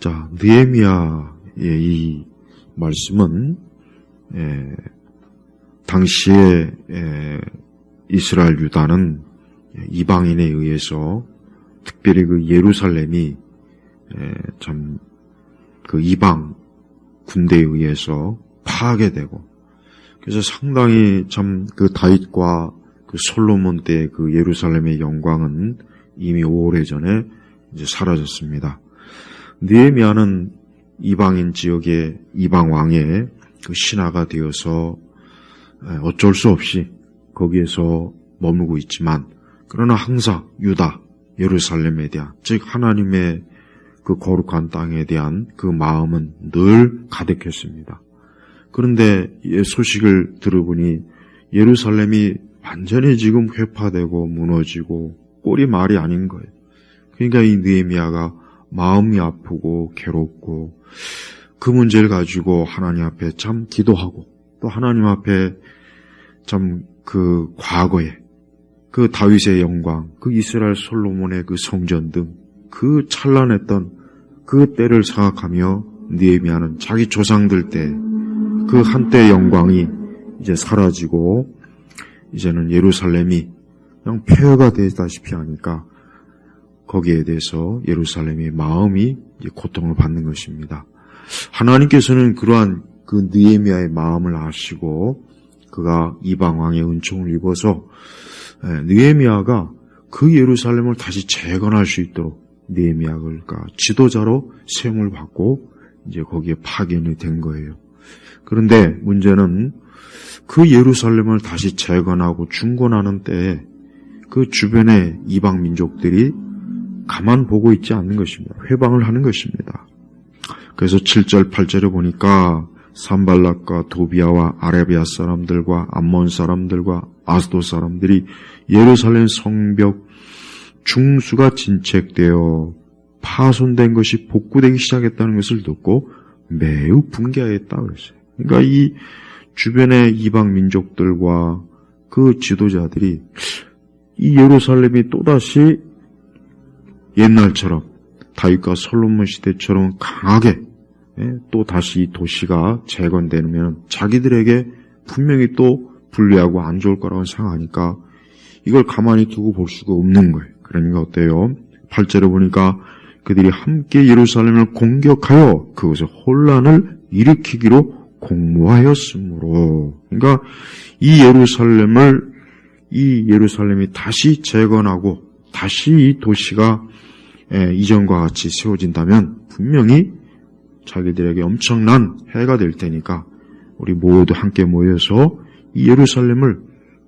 자, 느헤미야의 이 말씀은 에, 당시에 에, 이스라엘 유다는 이방인에 의해서 특별히 그 예루살렘이 참그 이방 군대에 의해서 파괴되고 그래서 상당히 참 그 다윗과 그 솔로몬 때그 예루살렘의 영광은 이미 오래전에 이제 사라졌습니다. 느헤미야는 이방인 지역의 이방 왕의 그 신하가 되어서 어쩔 수 없이 거기에서 머물고 있지만 그러나 항상 유다 예루살렘에 대한 즉 하나님의 그 거룩한 땅에 대한 그 마음은 늘 가득했습니다. 그런데 소식을 들어보니 예루살렘이 완전히 지금 회파되고 무너지고 꼴이 말이 아닌 거예요. 그러니까 이 느헤미야가 마음이 아프고 괴롭고 그 문제를 가지고 하나님 앞에 참 기도하고 또 하나님 앞에 참 그 과거에 그 다윗의 영광, 그 이스라엘 솔로몬의 그 성전 등 그 찬란했던 그 때를 생각하며 느헤미야는 자기 조상들 때 그 한때 영광이 이제 사라지고 이제는 예루살렘이 그냥 폐허가 되다시피 하니까 거기에 대해서 예루살렘의 마음이 고통을 받는 것입니다. 하나님께서는 그러한 그 느헤미야의 마음을 아시고 그가 이방 왕의 은총을 입어서 예, 느헤미야가 그 예루살렘을 다시 재건할 수 있도록 느헤미야가 지도자로 세움을 받고 이제 거기에 파견이 된 거예요. 그런데 문제는 그 예루살렘을 다시 재건하고 중건하는 때에 그 주변의 이방 민족들이 가만 보고 있지 않는 것입니다. 회방을 하는 것입니다. 그래서 7절, 8절에 보니까 산발락과 도비아와 아라비아 사람들과 암몬 사람들과 아스도 사람들이 예루살렘 성벽 중수가 진책되어 파손된 것이 복구되기 시작했다는 것을 듣고 매우 분개하였다 그랬어요. 그러니까 이 주변의 이방 민족들과 그 지도자들이 이 예루살렘이 또다시 옛날처럼 다윗과 솔로몬 시대처럼 강하게 예, 또 다시 이 도시가 재건되면 자기들에게 분명히 또 불리하고 안 좋을 거라고 생각하니까 이걸 가만히 두고 볼 수가 없는 거예요. 그러니까 어때요? 8절에 보니까 그들이 함께 예루살렘을 공격하여 그것에 혼란을 일으키기로 공모하였으므로 그러니까 이 예루살렘을 이 예루살렘이 다시 재건하고 다시 이 도시가 예, 이전과 같이 세워진다면 분명히 자기들에게 엄청난 해가 될 테니까 우리 모두 함께 모여서 이 예루살렘을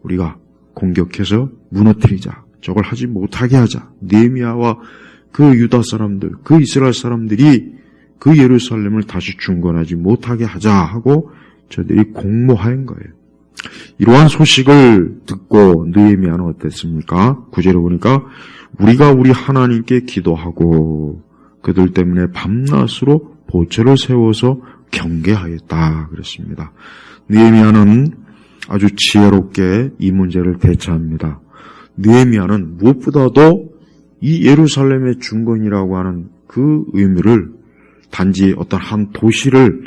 우리가 공격해서 무너뜨리자. 저걸 하지 못하게 하자. 네미아와 그 유다 사람들, 그 이스라엘 사람들이 그 예루살렘을 다시 중건하지 못하게 하자 하고 저들이 공모한 거예요. 이러한 소식을 듣고 느헤미야는 어땠습니까? 구절에 보니까 우리가 우리 하나님께 기도하고 그들 때문에 밤낮으로 보초를 세워서 경계하였다 그랬습니다. 느헤미야는 아주 지혜롭게 이 문제를 대처합니다. 느헤미야는 무엇보다도 이 예루살렘의 중건이라고 하는 그 의미를 단지 어떤 한 도시를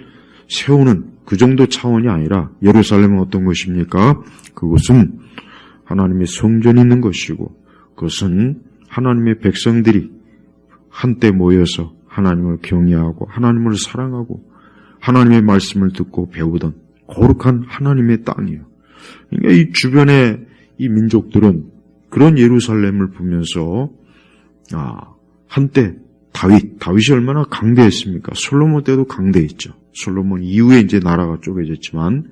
세우는 그 정도 차원이 아니라 예루살렘은 어떤 것입니까? 그것은 하나님의 성전이 있는 것이고 그것은 하나님의 백성들이 한때 모여서 하나님을 경외하고 하나님을 사랑하고 하나님의 말씀을 듣고 배우던 거룩한 하나님의 땅이에요. 그러니까 이 주변의 이 민족들은 그런 예루살렘을 보면서 아 한때 다윗 다윗이 얼마나 강대했습니까? 솔로몬 때도 강대했죠. 솔로몬 이후에 이제 나라가 쪼개졌지만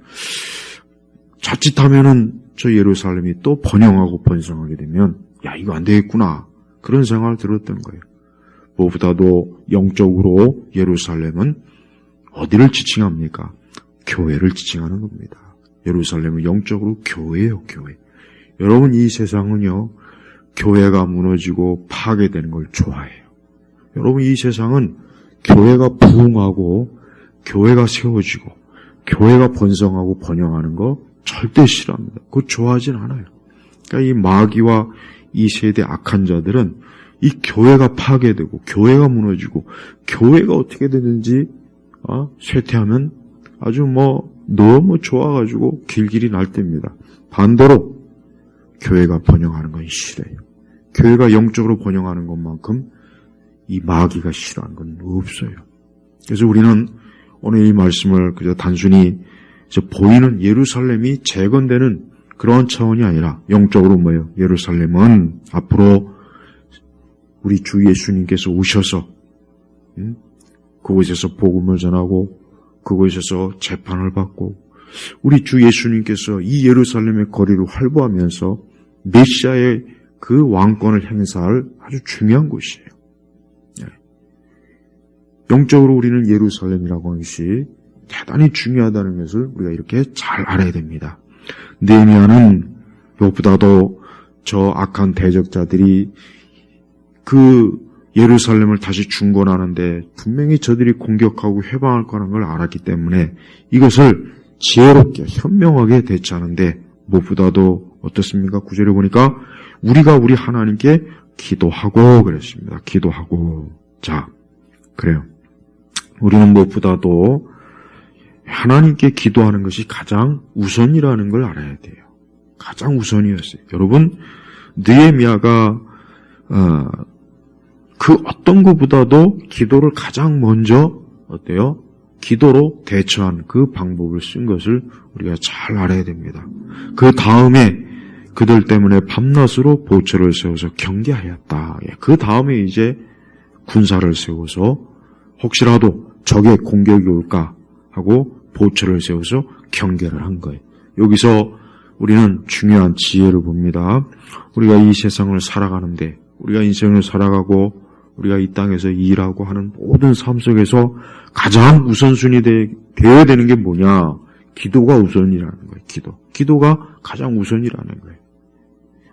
자칫하면은 저 예루살렘이 또 번영하고 번성하게 되면 야 이거 안 되겠구나 그런 생각을 들었던 거예요. 무엇보다도 영적으로 예루살렘은 어디를 지칭합니까? 교회를 지칭하는 겁니다. 예루살렘은 영적으로 교회예요, 교회. 여러분 이 세상은요, 교회가 무너지고 파괴되는 걸 좋아해요. 여러분 이 세상은 교회가 부흥하고 교회가 세워지고 교회가 번성하고 번영하는 거 절대 싫어합니다. 그거 좋아하진 않아요. 그러니까 이 마귀와 이 세대 악한 자들은 이 교회가 파괴되고 교회가 무너지고 교회가 어떻게 되는지 어? 쇠퇴하면 아주 뭐 너무 좋아가지고 길길이 날 때입니다. 반대로 교회가 번영하는 건 싫어요. 교회가 영적으로 번영하는 것만큼 이 마귀가 싫어하는 건 없어요. 그래서 우리는 오늘 이 말씀을 그저 단순히 저 보이는 예루살렘이 재건되는 그런 차원이 아니라 영적으로 뭐예요? 예루살렘은 앞으로 우리 주 예수님께서 오셔서 음? 그곳에서 복음을 전하고 그곳에서 재판을 받고 우리 주 예수님께서 이 예루살렘의 거리를 활보하면서 메시아의 그 왕권을 행사할 아주 중요한 곳이에요. 네. 영적으로 우리는 예루살렘이라고 하는 것이 대단히 중요하다는 것을 우리가 이렇게 잘 알아야 됩니다. 느헤미야는 무엇보다도 저 악한 대적자들이 그 예루살렘을 다시 중건하는데 분명히 저들이 공격하고 해방할 거라는 걸 알았기 때문에 이것을 지혜롭게 현명하게 대처하는데 무엇보다도 어떻습니까? 구절에 보니까 우리가 우리 하나님께 기도하고 그랬습니다. 기도하고 자 그래요. 우리는 무엇보다도 하나님께 기도하는 것이 가장 우선이라는 걸 알아야 돼요. 가장 우선이었어요. 여러분 느헤미야가 어, 그 어떤 것보다도 기도를 가장 먼저 어때요? 기도로 대처한 그 방법을 쓴 것을 우리가 잘 알아야 됩니다. 그 다음에 그들 때문에 밤낮으로 보초를 세워서 경계하였다. 예, 그 다음에 이제 군사를 세워서 혹시라도 적의 공격이 올까 하고 보초를 세워서 경계를 한 거예요. 여기서 우리는 중요한 지혜를 봅니다. 우리가 이 세상을 살아가는데 우리가 인생을 살아가고 우리가 이 땅에서 일하고 하는 모든 삶 속에서 가장 우선순위 되, 되어야 되는 게 뭐냐? 기도가 우선이라는 거예요. 기도. 기도가 가장 우선이라는 거예요.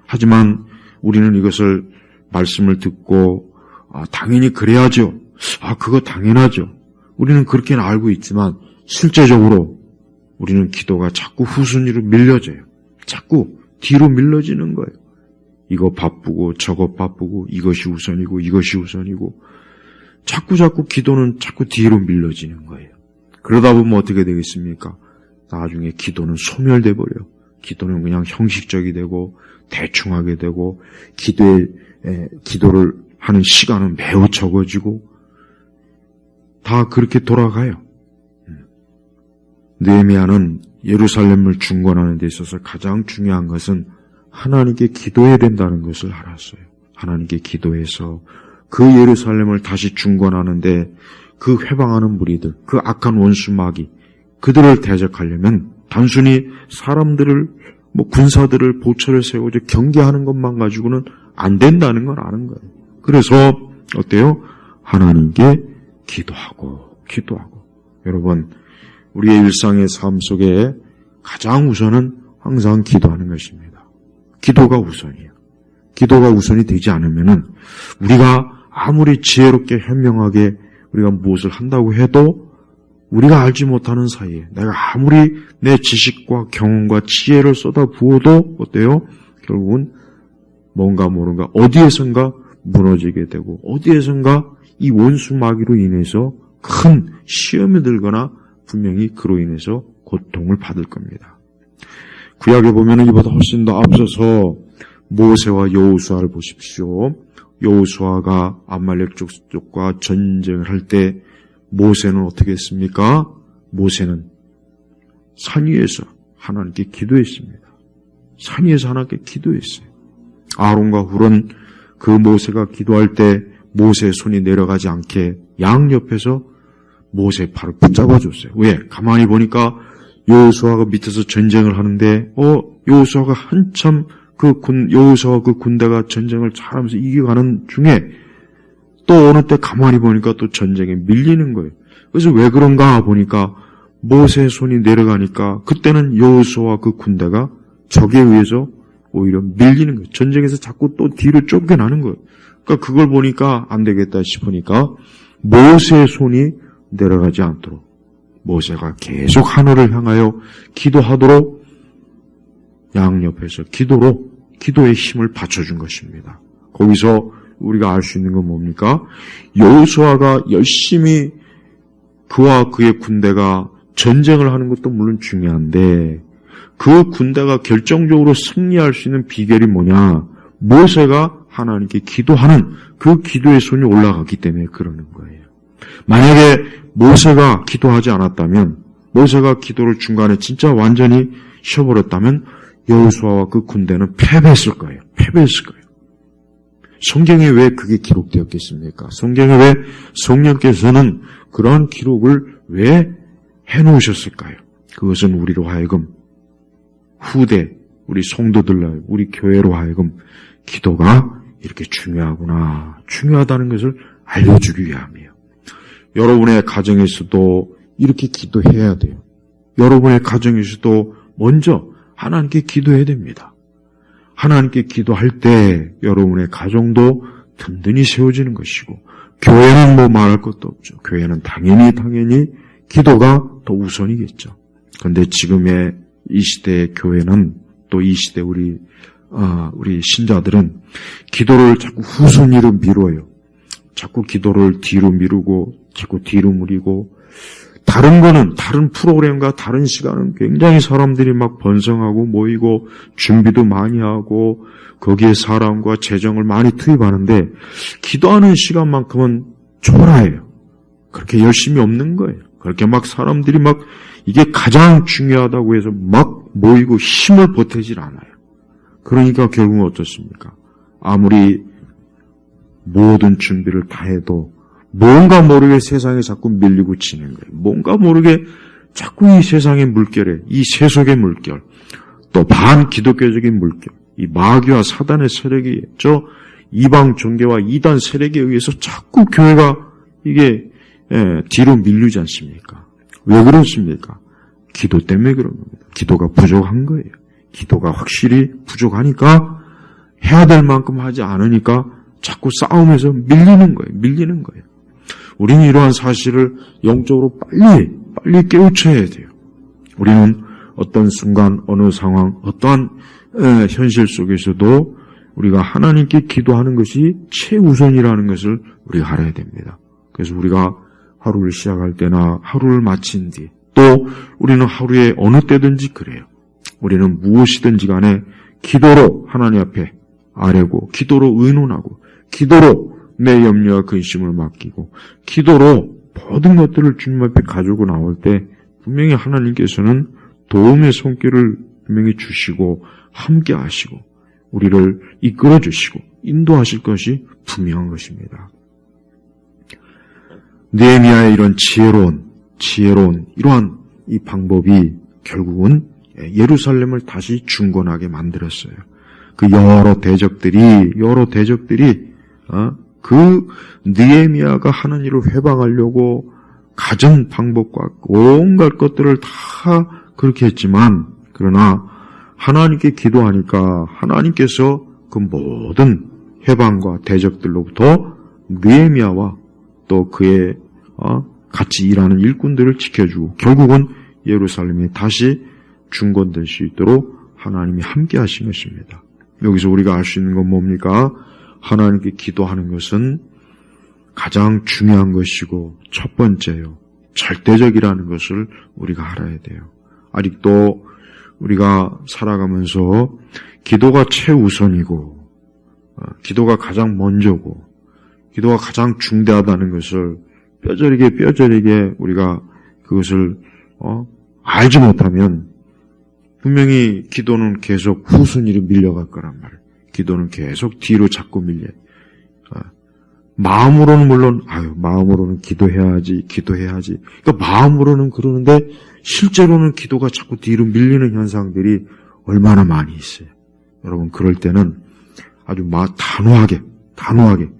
하지만 우리는 이것을 말씀을 듣고 아, 당연히 그래야죠. 아 그거 당연하죠. 우리는 그렇게는 알고 있지만 실제적으로 우리는 기도가 자꾸 후순위로 밀려져요. 자꾸 뒤로 밀려지는 거예요. 이거 바쁘고 저거 바쁘고 이것이 우선이고 이것이 우선이고 자꾸 자꾸 기도는 자꾸 뒤로 밀려지는 거예요. 그러다 보면 어떻게 되겠습니까? 나중에 기도는 소멸돼 버려. 기도는 그냥 형식적이 되고 대충 하게 되고 기도에 에, 기도를 하는 시간은 매우 적어지고 다 그렇게 돌아가요. 느헤미야는 예루살렘을 중건하는 데 있어서 가장 중요한 것은 하나님께 기도해야 된다는 것을 알았어요. 하나님께 기도해서 그 예루살렘을 다시 중건하는데 그 회방하는 무리들, 그 악한 원수 마귀, 그들을 대적하려면 단순히 사람들을 뭐 군사들을 보초를 세우고 경계하는 것만 가지고는 안 된다는 걸 아는 거예요. 그래서 어때요? 하나님께 기도하고 기도하고 여러분 우리의 일상의 삶 속에 가장 우선은 항상 기도하는 것입니다. 기도가 우선이에요. 기도가 우선이 되지 않으면은 우리가 아무리 지혜롭게 현명하게 우리가 무엇을 한다고 해도 우리가 알지 못하는 사이에 내가 아무리 내 지식과 경험과 지혜를 쏟아 부어도 어때요? 결국은 뭔가 모른가 어디에선가 무너지게 되고 어디에선가 이 원수 마귀로 인해서 큰 시험에 들거나 분명히 그로 인해서 고통을 받을 겁니다. 구약에 보면 이보다 훨씬 더 앞서서 모세와 여호수아를 보십시오. 여호수아가 아말렉 족과 전쟁을 할 때 모세는 어떻게 했습니까? 모세는 산 위에서 하나님께 기도했습니다. 산 위에서 하나님께 기도했어요. 아론과 훌은 그 모세가 기도할 때 모세의 손이 내려가지 않게 양 옆에서 모세 팔을 붙잡아 줬어요. 왜? 가만히 보니까 여호수아가 밑에서 전쟁을 하는데 어 여호수아가 한참 그 군 여호수아 그 군대가 전쟁을 잘하면서 이겨가는 중에 또 어느 때 가만히 보니까 또 전쟁에 밀리는 거예요. 그래서 왜 그런가 보니까 모세의 손이 내려가니까 그때는 여호수아 그 군대가 적에 의해서 오히려 밀리는 거예요. 전쟁에서 자꾸 또 뒤로 쫓겨나는 거예요. 그러니까 그걸 보니까 안 되겠다 싶으니까 모세의 손이 내려가지 않도록 모세가 계속 하늘을 향하여 기도하도록 양옆에서 기도로 기도의 힘을 받쳐준 것입니다. 거기서 우리가 알 수 있는 건 뭡니까? 여호수아가 열심히 그와 그의 군대가 전쟁을 하는 것도 물론 중요한데 그 군대가 결정적으로 승리할 수 있는 비결이 뭐냐? 모세가 하나님께 기도하는 그 기도의 손이 올라갔기 때문에 그러는 거예요. 만약에 모세가 기도하지 않았다면 모세가 기도를 중간에 진짜 완전히 쉬어버렸다면 여호수아와 그 군대는 패배했을 거예요. 패배했을 거예요. 성경에 왜 그게 기록되었겠습니까? 성경에 왜 성령께서는 그런 기록을 왜 해놓으셨을까요? 그것은 우리로 하여금 후대 우리 성도들로 우리 교회로 하여금 기도가 이렇게 중요하구나 중요하다는 것을 알려주기 위함이에요. 여러분의 가정에서도 이렇게 기도해야 돼요. 여러분의 가정에서도 먼저 하나님께 기도해야 됩니다. 하나님께 기도할 때 여러분의 가정도 든든히 세워지는 것이고 교회는 뭐 말할 것도 없죠. 교회는 당연히 당연히 기도가 더 우선이겠죠. 그런데 지금의 이 시대의 교회는 또 이 시대 우리 아, 우리 신자들은 기도를 자꾸 후순위로 미뤄요. 자꾸 기도를 뒤로 미루고 자꾸 뒤로 미루고 다른 거는 다른 프로그램과 다른 시간은 굉장히 사람들이 막 번성하고 모이고 준비도 많이 하고 거기에 사람과 재정을 많이 투입하는데 기도하는 시간만큼은 초라해요. 그렇게 열심히 없는 거예요. 그렇게 막 사람들이 막 이게 가장 중요하다고 해서 막 모이고 힘을 보태질 않아요. 그러니까 결국은 어떻습니까? 아무리 모든 준비를 다 해도 뭔가 모르게 세상에 자꾸 밀리고 치는 거예요. 뭔가 모르게 자꾸 이 세상의 물결에, 이 세속의 물결, 또 반기독교적인 물결, 이 마귀와 사단의 세력이, 저 이방 종교와 이단 세력에 의해서 자꾸 교회가 이게 예, 뒤로 밀리지 않습니까? 왜 그렇습니까? 기도 때문에 그런 겁니다. 기도가 부족한 거예요. 기도가 확실히 부족하니까 해야 될 만큼 하지 않으니까 자꾸 싸움에서 밀리는 거예요. 밀리는 거예요. 우리는 이러한 사실을 영적으로 빨리 빨리 깨우쳐야 돼요. 우리는 어떤 순간 어느 상황 어떠한 에, 현실 속에서도 우리가 하나님께 기도하는 것이 최우선이라는 것을 우리가 알아야 됩니다. 그래서 우리가 하루를 시작할 때나 하루를 마친 뒤 또 우리는 하루에 어느 때든지 그래요. 우리는 무엇이든지 간에 기도로 하나님 앞에 아뢰고 기도로 의논하고 기도로 내 염려와 근심을 맡기고 기도로 모든 것들을 주님 앞에 가지고 나올 때 분명히 하나님께서는 도움의 손길을 분명히 주시고 함께 하시고 우리를 이끌어 주시고 인도하실 것이 분명한 것입니다. 느헤미야의 이런 지혜로운 지혜로운 이러한 이 방법이 결국은 예루살렘을 다시 중건하게 만들었어요. 그 여러 대적들이 여러 대적들이 어? 그 느헤미야가 하는 일을 회방하려고 가진 방법과 온갖 것들을 다 그렇게 했지만 그러나 하나님께 기도하니까 하나님께서 그 모든 해방과 대적들로부터 느헤미야와 또 그의 어, 같이 일하는 일꾼들을 지켜주고 결국은 예루살렘이 다시 중건될 수 있도록 하나님이 함께 하신 것입니다. 여기서 우리가 알 수 있는 건 뭡니까? 하나님께 기도하는 것은 가장 중요한 것이고 첫 번째요. 절대적이라는 것을 우리가 알아야 돼요. 아직도 우리가 살아가면서 기도가 최우선이고 어, 기도가 가장 먼저고 기도가 가장 중대하다는 것을 뼈저리게 뼈저리게 우리가 그것을 어, 알지 못하면 분명히 기도는 계속 후순위로 밀려갈 거란 말이에요. 기도는 계속 뒤로 자꾸 밀려요. 어, 마음으로는 물론 아유 마음으로는 기도해야지 기도해야지. 그러니까 마음으로는 그러는데 실제로는 기도가 자꾸 뒤로 밀리는 현상들이 얼마나 많이 있어요. 여러분 그럴 때는 아주 막 단호하게 단호하게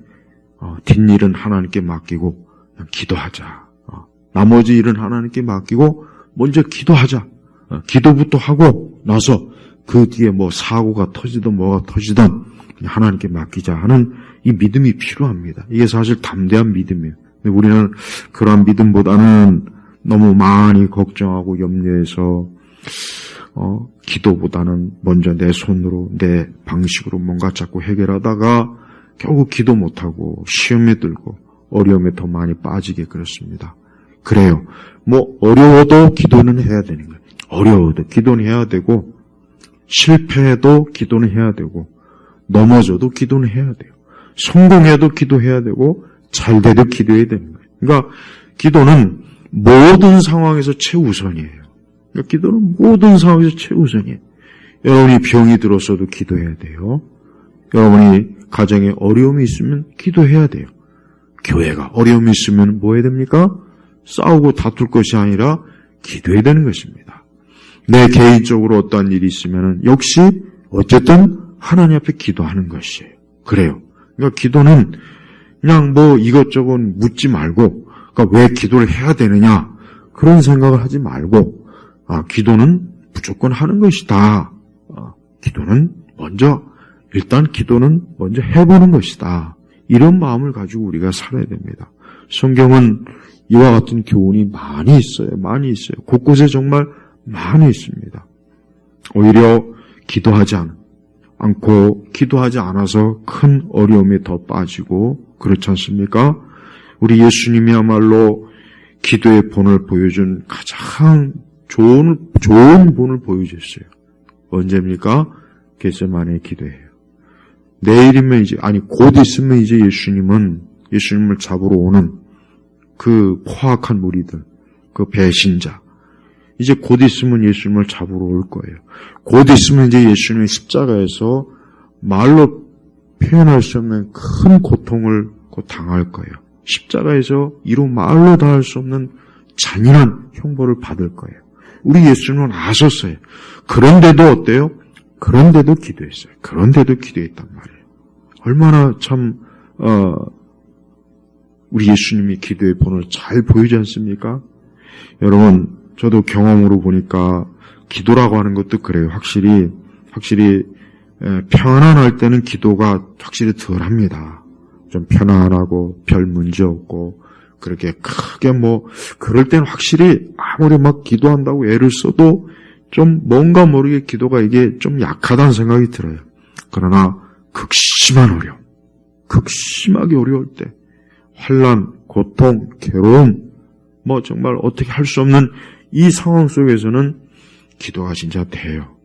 어, 뒷일은 하나님께 맡기고 기도하자. 어, 나머지 일은 하나님께 맡기고 먼저 기도하자. 어, 기도부터 하고 나서 그 뒤에 뭐 사고가 터지든 뭐가 터지든 하나님께 맡기자 하는 이 믿음이 필요합니다. 이게 사실 담대한 믿음이에요. 근데 우리는 그러한 믿음보다는 너무 많이 걱정하고 염려해서 어, 기도보다는 먼저 내 손으로 내 방식으로 뭔가 자꾸 해결하다가 결국 기도 못하고 시험에 들고 어려움에 더 많이 빠지게 그렇습니다. 그래요. 뭐 어려워도 기도는 해야 되는 거예요. 어려워도 기도는 해야 되고 실패해도 기도는 해야 되고 넘어져도 기도는 해야 돼요. 성공해도 기도해야 되고 잘 돼도 기도해야 되는 거예요. 그러니까 기도는 모든 상황에서 최우선이에요. 그러니까 기도는 모든 상황에서 최우선이에요. 여러분이 병이 들었어도 기도해야 돼요. 여러분이 가정에 어려움이 있으면 기도해야 돼요. 교회가 어려움이 있으면 뭐 해야 됩니까? 싸우고 다툴 것이 아니라 기도해야 되는 것입니다. 내 개인적으로 어떠한 일이 있으면 역시 어쨌든 하나님 앞에 기도하는 것이에요. 그래요. 그러니까 기도는 그냥 뭐 이것저것 묻지 말고 그러니까 왜 기도를 해야 되느냐 그런 생각을 하지 말고 아 기도는 무조건 하는 것이다. 아, 기도는 먼저 일단 기도는 먼저 해보는 것이다. 이런 마음을 가지고 우리가 살아야 됩니다. 성경은 이와 같은 교훈이 많이 있어요. 많이 있어요. 곳곳에 정말 많이 있습니다. 오히려 기도하지 않, 않고 기도하지 않아서 큰 어려움에 더 빠지고 그렇지 않습니까? 우리 예수님이야말로 기도의 본을 보여준 가장 좋은 좋은 본을 보여줬어요. 언제입니까? 겟세만의 기도예요. 내일이면 이제 아니 곧 있으면 이제 예수님은 예수님을 잡으러 오는 그 포악한 무리들, 그 배신자. 이제 곧 있으면 예수님을 잡으러 올 거예요. 곧 있으면 이제 예수님의 십자가에서 말로 표현할 수 없는 큰 고통을 곧 당할 거예요. 십자가에서 이로 말로 다 할 수 없는 잔인한 형벌을 받을 거예요. 우리 예수님은 아셨어요. 그런데도 어때요? 그런데도 기도했어요. 그런데도 기도했단 말이에요. 얼마나 참, 어, 우리 예수님이 기도의 본을 잘 보이지 않습니까? 여러분, 저도 경험으로 보니까 기도라고 하는 것도 그래요. 확실히, 확실히, 에, 편안할 때는 기도가 확실히 덜 합니다. 좀 편안하고 별 문제 없고, 그렇게 크게 뭐, 그럴 때는 확실히 아무리 막 기도한다고 애를 써도 좀 뭔가 모르게 기도가 이게 좀 약하다는 생각이 들어요. 그러나 극심한 어려움, 극심하게 어려울 때, 환란, 고통, 괴로움, 뭐 정말 어떻게 할 수 없는 이 상황 속에서는 기도가 진짜 돼요.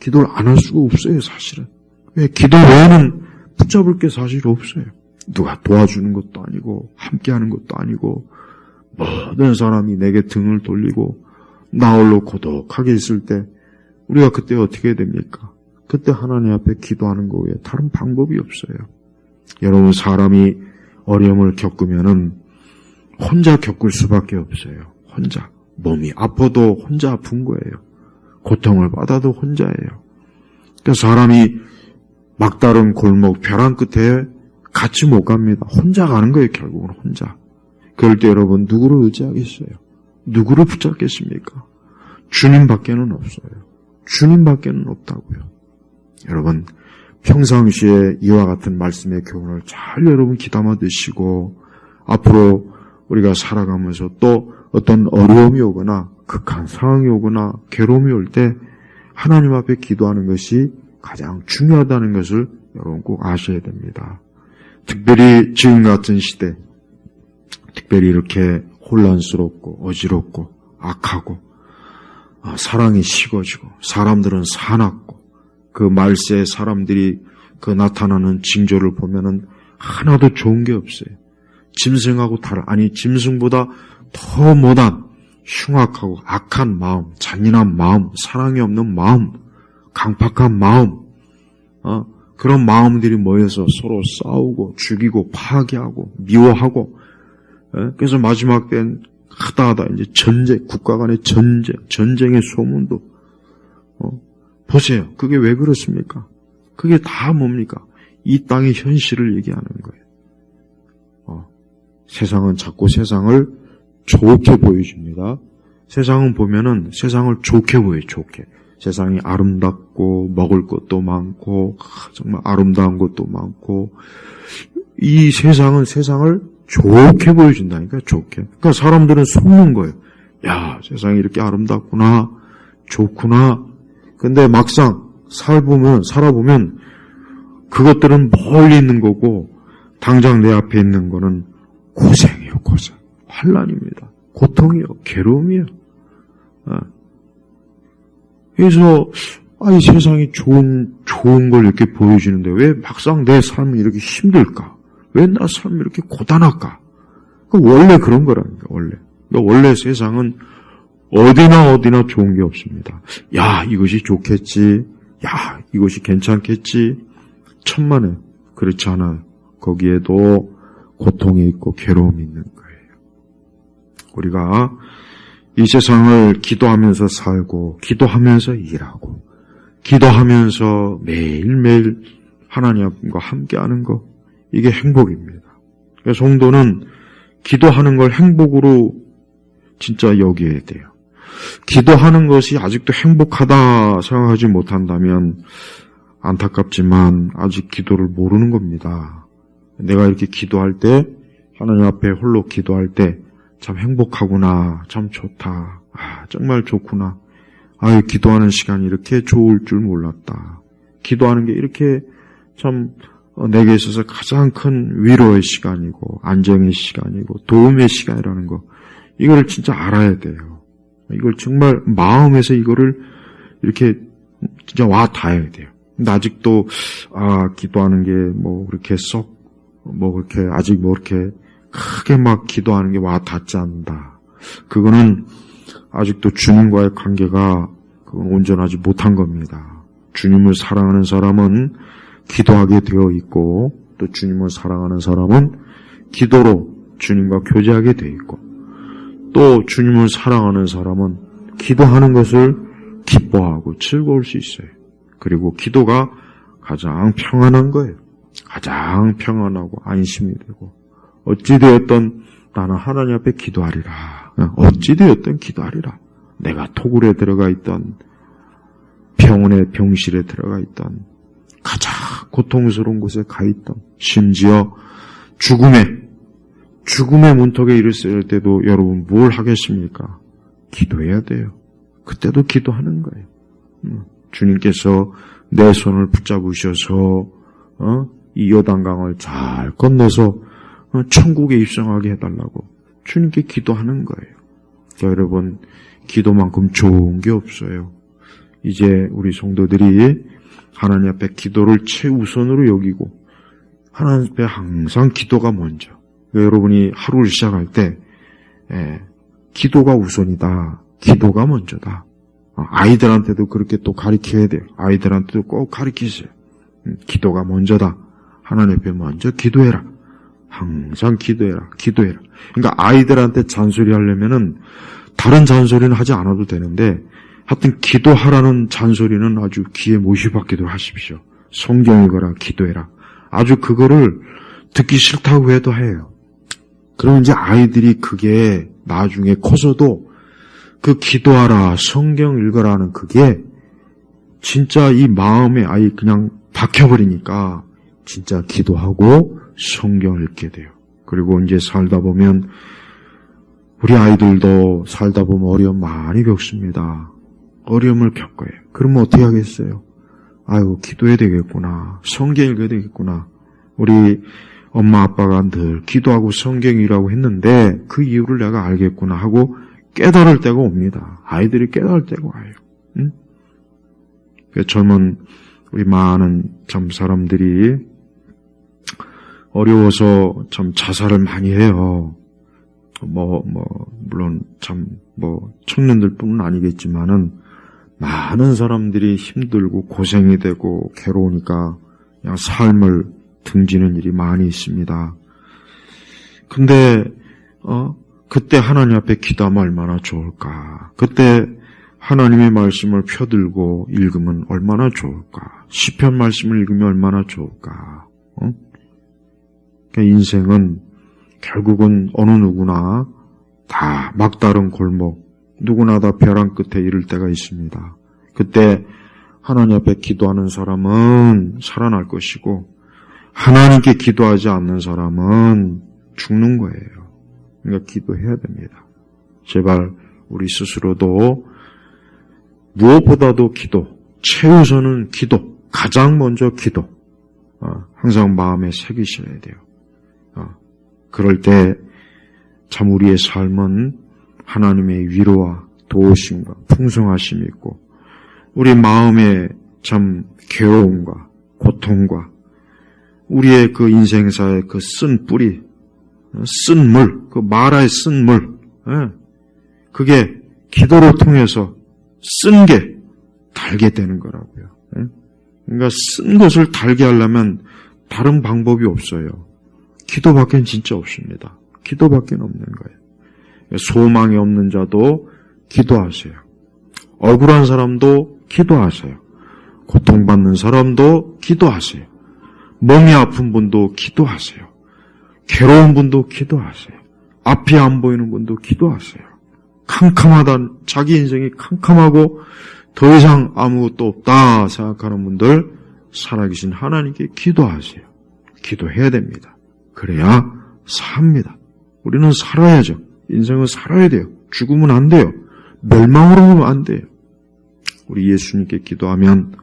기도를 안 할 수가 없어요, 사실은. 왜 기도 외에는 붙잡을 게 사실 없어요. 누가 도와주는 것도 아니고 함께 하는 것도 아니고 모든 사람이 내게 등을 돌리고 나 홀로 고독하게 있을 때 우리가 그때 어떻게 됩니까? 그때 하나님 앞에 기도하는 거 외에 다른 방법이 없어요. 여러분 사람이 어려움을 겪으면은 혼자 겪을 수밖에 없어요. 혼자 몸이 아파도 혼자 아픈 거예요. 고통을 받아도 혼자예요. 그러니까 사람이 막다른 골목 벼랑 끝에 같이 못 갑니다. 혼자 가는 거예요, 결국은 혼자. 그럴 때 여러분, 누구를 의지하겠어요? 누구를 붙잡겠습니까? 주님밖에는 없어요. 주님밖에는 없다고요. 여러분, 평상시에 이와 같은 말씀의 교훈을 잘 여러분 귀담아 드시고, 앞으로 우리가 살아가면서 또 어떤 어려움이 오거나, 극한 상황이 오거나, 괴로움이 올 때, 하나님 앞에 기도하는 것이 가장 중요하다는 것을 여러분 꼭 아셔야 됩니다. 특별히 지금 같은 시대, 특별히 이렇게 혼란스럽고 어지럽고 악하고 아, 사랑이 식어지고 사람들은 사납고 그 말세에 사람들이 그 나타나는 징조를 보면은 하나도 좋은 게 없어요. 짐승하고 다른 아니 짐승보다 더 못한 흉악하고 악한 마음, 잔인한 마음, 사랑이 없는 마음, 강팍한 마음, 어? 그런 마음들이 모여서 서로 싸우고 죽이고 파괴하고 미워하고 예? 그래서 마지막 때는 하다 하다 이제 전쟁 국가 간의 전쟁 전쟁의 소문도 어? 보세요 그게 왜 그렇습니까? 그게 다 뭡니까? 이 땅의 현실을 얘기하는 거예요. 어. 세상은 자꾸 세상을 좋게 보여줍니다. 세상은 보면은 세상을 좋게 보여요, 좋게. 세상이 아름답고 먹을 것도 많고 정말 아름다운 것도 많고 이 세상은 세상을 좋게 보여준다니까 좋게. 그러니까 사람들은 속는 거예요. 야 세상이 이렇게 아름답구나 좋구나. 근데 막상 살보면 살아보면 그것들은 멀리 있는 거고 당장 내 앞에 있는 거는 고생이요, 고생. 환란입니다. 고통이요, 괴로움이요. 아. 그래서 아, 이 세상이 좋은 좋은 걸 이렇게 보여주는데 왜 막상 내 삶이 이렇게 힘들까? 왜 나 삶이 이렇게 고단할까? 그 원래 그런 거라니까 원래. 원래 세상은 어디나 어디나 좋은 게 없습니다. 야 이것이 좋겠지. 야 이것이 괜찮겠지. 천만에 그렇지 않아요. 거기에도 고통이 있고 괴로움이 있는 거예요. 우리가 이 세상을 기도하면서 살고, 기도하면서 일하고, 기도하면서 매일매일 하나님과 함께하는 것, 이게 행복입니다. 그래서 성도는 기도하는 걸 행복으로 진짜 여겨야 돼요. 기도하는 것이 아직도 행복하다 생각하지 못한다면 안타깝지만 아직 기도를 모르는 겁니다. 내가 이렇게 기도할 때, 하나님 앞에 홀로 기도할 때, 참 행복하구나, 참 좋다, 아, 정말 좋구나. 아유, 기도하는 시간이 이렇게 좋을 줄 몰랐다. 기도하는 게 이렇게 참 어, 내게 있어서 가장 큰 위로의 시간이고, 안정의 시간이고, 도움의 시간이라는 거, 이걸 진짜 알아야 돼요. 이걸 정말 마음에서 이거를 이렇게 진짜 와 닿아야 돼요. 근데 아직도, 아, 기도하는 게 뭐 그렇게 썩, 뭐 그렇게, 아직 뭐 이렇게 크게 막 기도하는 게 와 닿지 않는다. 그거는 아직도 주님과의 관계가 온전하지 못한 겁니다. 주님을 사랑하는 사람은 기도하게 되어 있고 또 주님을 사랑하는 사람은 기도로 주님과 교제하게 되어 있고 또 주님을 사랑하는 사람은 기도하는 것을 기뻐하고 즐거울 수 있어요. 그리고 기도가 가장 평안한 거예요. 가장 평안하고 안심이 되고 어찌되었던 나는 하나님 앞에 기도하리라. 어찌되었던 기도하리라. 내가 토굴에 들어가 있던 병원의 병실에 들어가 있던 가장 고통스러운 곳에 가 있던 심지어 죽음의 죽음의 문턱에 이르렀을 때도 여러분 뭘 하겠습니까? 기도해야 돼요. 그때도 기도하는 거예요. 음, 주님께서 내 손을 붙잡으셔서 어? 이 요단강을 잘 건너서 어, 천국에 입성하게 해달라고 주님께 기도하는 거예요. 그러니까 여러분 기도만큼 좋은 게 없어요. 이제 우리 성도들이 하나님 앞에 기도를 최우선으로 여기고 하나님 앞에 항상 기도가 먼저. 그러니까 여러분이 하루를 시작할 때 예, 기도가 우선이다. 기도가 먼저다. 어, 아이들한테도 그렇게 또 가르쳐야 돼요. 아이들한테도 꼭 가르치세요. 음, 기도가 먼저다. 하나님 앞에 먼저 기도해라. 항상 기도해라. 기도해라. 그러니까 아이들한테 잔소리 하려면은 다른 잔소리는 하지 않아도 되는데 하여튼 기도하라는 잔소리는 아주 귀에 못이 받기도 하십시오. 성경 읽어라. 기도해라. 아주 그거를 듣기 싫다고 해도 해요. 그러면 이제 아이들이 그게 나중에 커서도 그 기도하라, 성경 읽어라는 그게 진짜 이 마음에 아예 그냥 박혀버리니까 진짜 기도하고 성경 읽게 돼요. 그리고 이제 살다 보면 우리 아이들도 살다 보면 어려움 많이 겪습니다. 어려움을 겪어요. 그러면 어떻게 하겠어요? 아유, 기도해야 되겠구나. 성경 읽어야 되겠구나. 우리 엄마 아빠가 늘 기도하고 성경이라고 했는데 그 이유를 내가 알겠구나 하고 깨달을 때가 옵니다. 아이들이 깨달을 때가 와요. 응? 그 젊은 우리 많은 참 사람들이 어려워서 참 자살을 많이 해요. 뭐, 뭐, 물론 참, 뭐, 청년들 뿐은 아니겠지만은, 많은 사람들이 힘들고 고생이 되고 괴로우니까 그냥 삶을 등지는 일이 많이 있습니다. 근데, 어, 그때 하나님 앞에 기도하면 얼마나 좋을까. 그때 하나님의 말씀을 펴들고 읽으면 얼마나 좋을까. 시편 말씀을 읽으면 얼마나 좋을까. 어? 인생은 결국은 어느 누구나 다 막다른 골목, 누구나 다 벼랑 끝에 이를 때가 있습니다. 그때 하나님 앞에 기도하는 사람은 살아날 것이고 하나님께 기도하지 않는 사람은 죽는 거예요. 그러니까 기도해야 됩니다. 제발 우리 스스로도 무엇보다도 기도, 최우선은 기도, 가장 먼저 기도, 어, 항상 마음에 새기셔야 돼요. 그럴 때 참 우리의 삶은 하나님의 위로와 도우심과 풍성하심이 있고 우리 마음에 참 괴로움과 고통과 우리의 그 인생사의 그 쓴 뿌리, 쓴 물, 그 마라의 쓴 물, 예, 그게 기도를 통해서 쓴 게 달게 되는 거라고요. 예? 그러니까 쓴 것을 달게 하려면 다른 방법이 없어요. 기도밖엔 진짜 없습니다. 기도밖에 없는 거예요. 소망이 없는 자도 기도하세요. 억울한 사람도 기도하세요. 고통받는 사람도 기도하세요. 몸이 아픈 분도 기도하세요. 괴로운 분도 기도하세요. 앞이 안 보이는 분도 기도하세요. 캄캄하다, 자기 인생이 캄캄하고 더 이상 아무것도 없다 생각하는 분들 살아계신 하나님께 기도하세요. 기도해야 됩니다. 그래야 삽니다. 우리는 살아야죠. 인생은 살아야 돼요. 죽으면 안 돼요. 멸망으로 오면 안 돼요. 우리 예수님께 기도하면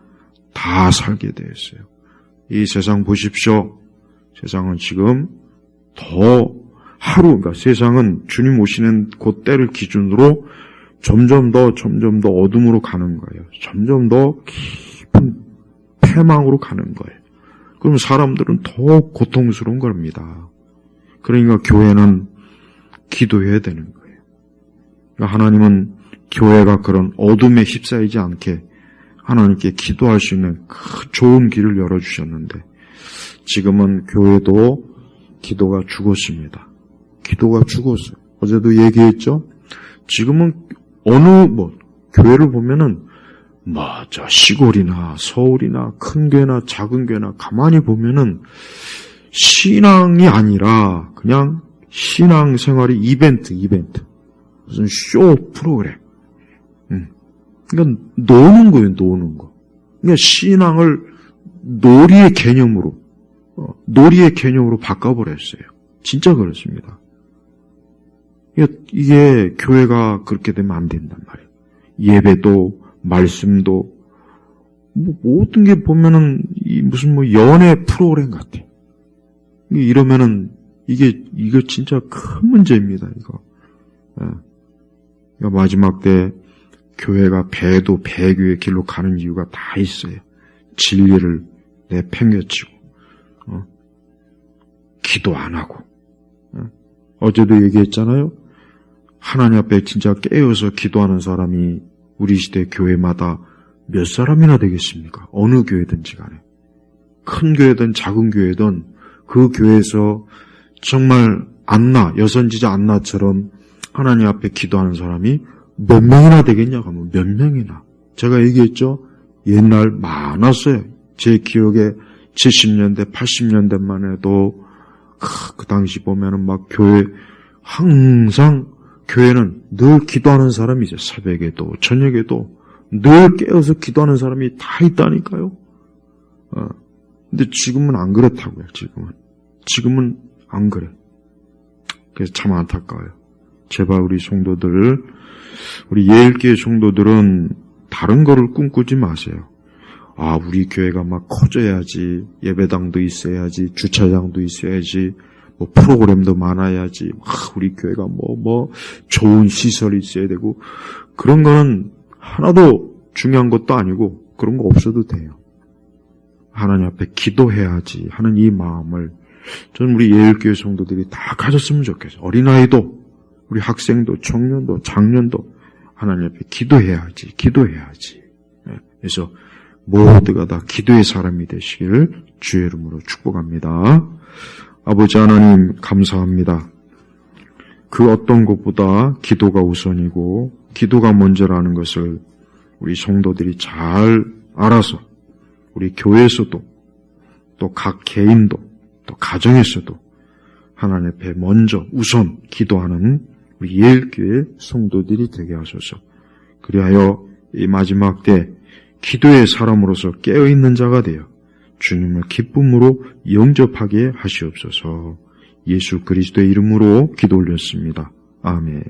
다 살게 되어 있어요. 이 세상 보십시오. 세상은 지금 더 하루, 그러니까 세상은 주님 오시는 그 때를 기준으로 점점 더, 점점 더 어둠으로 가는 거예요. 점점 더 깊은 패망으로 가는 거예요. 그럼 사람들은 더 고통스러운 겁니다. 그러니까 교회는 기도해야 되는 거예요. 그러니까 하나님은 교회가 그런 어둠에 휩싸이지 않게 하나님께 기도할 수 있는 그 좋은 길을 열어주셨는데 지금은 교회도 기도가 죽었습니다. 기도가 죽었어요. 어제도 얘기했죠? 지금은 어느 뭐 교회를 보면은 뭐저 시골이나 서울이나 큰 교회나 작은 교회나 가만히 보면은 신앙이 아니라 그냥 신앙 생활이 이벤트 이벤트. 무슨 쇼 프로그램. 음. 그러니까 노는 거예요 노는 거. 그러니까 신앙을 놀이의 개념으로 어, 놀이의 개념으로 바꿔버렸어요. 진짜 그렇습니다. 이게 교회가 그렇게 되면 안 된단 말이에요. 예배도 말씀도 뭐 모든 게 보면은 이 무슨 뭐 연애 프로그램 같아. 이러면은 이게 이거 진짜 큰 문제입니다. 이거. 예. 그러니까 마지막 때 교회가 배도 배교의 길로 가는 이유가 다 있어요. 진리를 내팽개치고 어? 기도 안 하고 어? 어제도 얘기했잖아요. 하나님 앞에 진짜 깨어서 기도하는 사람이 우리 시대 교회마다 몇 사람이나 되겠습니까? 어느 교회든지 간에. 큰 교회든 작은 교회든 그 교회에서 정말 안나, 여선지자 안나처럼 하나님 앞에 기도하는 사람이 몇 명이나 되겠냐고 하면 몇 명이나. 제가 얘기했죠? 옛날 많았어요. 제 기억에 70년대, 80년대만 해도 그, 그 당시 보면은 막 교회 항상 교회는 늘 기도하는 사람이 이제 새벽에도 저녁에도 늘 깨어서 기도하는 사람이 다 있다니까요. 어. 근데 지금은 안 그렇다고요. 지금은 지금은 안 그래. 그래서 참 안타까워요. 제발 우리 성도들, 우리 예일교회 성도들은 다른 거를 꿈꾸지 마세요. 아, 우리 교회가 막 커져야지, 예배당도 있어야지, 주차장도 있어야지, 뭐 프로그램도 많아야지, 와, 우리 교회가 뭐, 뭐, 좋은 시설이 있어야 되고, 그런 거는 하나도 중요한 것도 아니고, 그런 거 없어도 돼요. 하나님 앞에 기도해야지 하는 이 마음을 저는 우리 예일교회 성도들이 다 가졌으면 좋겠어요. 어린아이도, 우리 학생도, 청년도, 장년도 하나님 앞에 기도해야지, 기도해야지. 네, 그래서 모두가 다 기도의 사람이 되시길 주의 이름으로 축복합니다. 아버지 하나님 감사합니다. 그 어떤 것보다 기도가 우선이고 기도가 먼저라는 것을 우리 성도들이 잘 알아서 우리 교회에서도 또 각 개인도 또 가정에서도 하나님 앞에 먼저 우선 기도하는 우리 예일교회 성도들이 되게 하소서. 그리하여 이 마지막 때 기도의 사람으로서 깨어있는 자가 되어 주님을 기쁨으로 영접하게 하시옵소서 예수 그리스도의 이름으로 기도 올렸습니다. 아멘.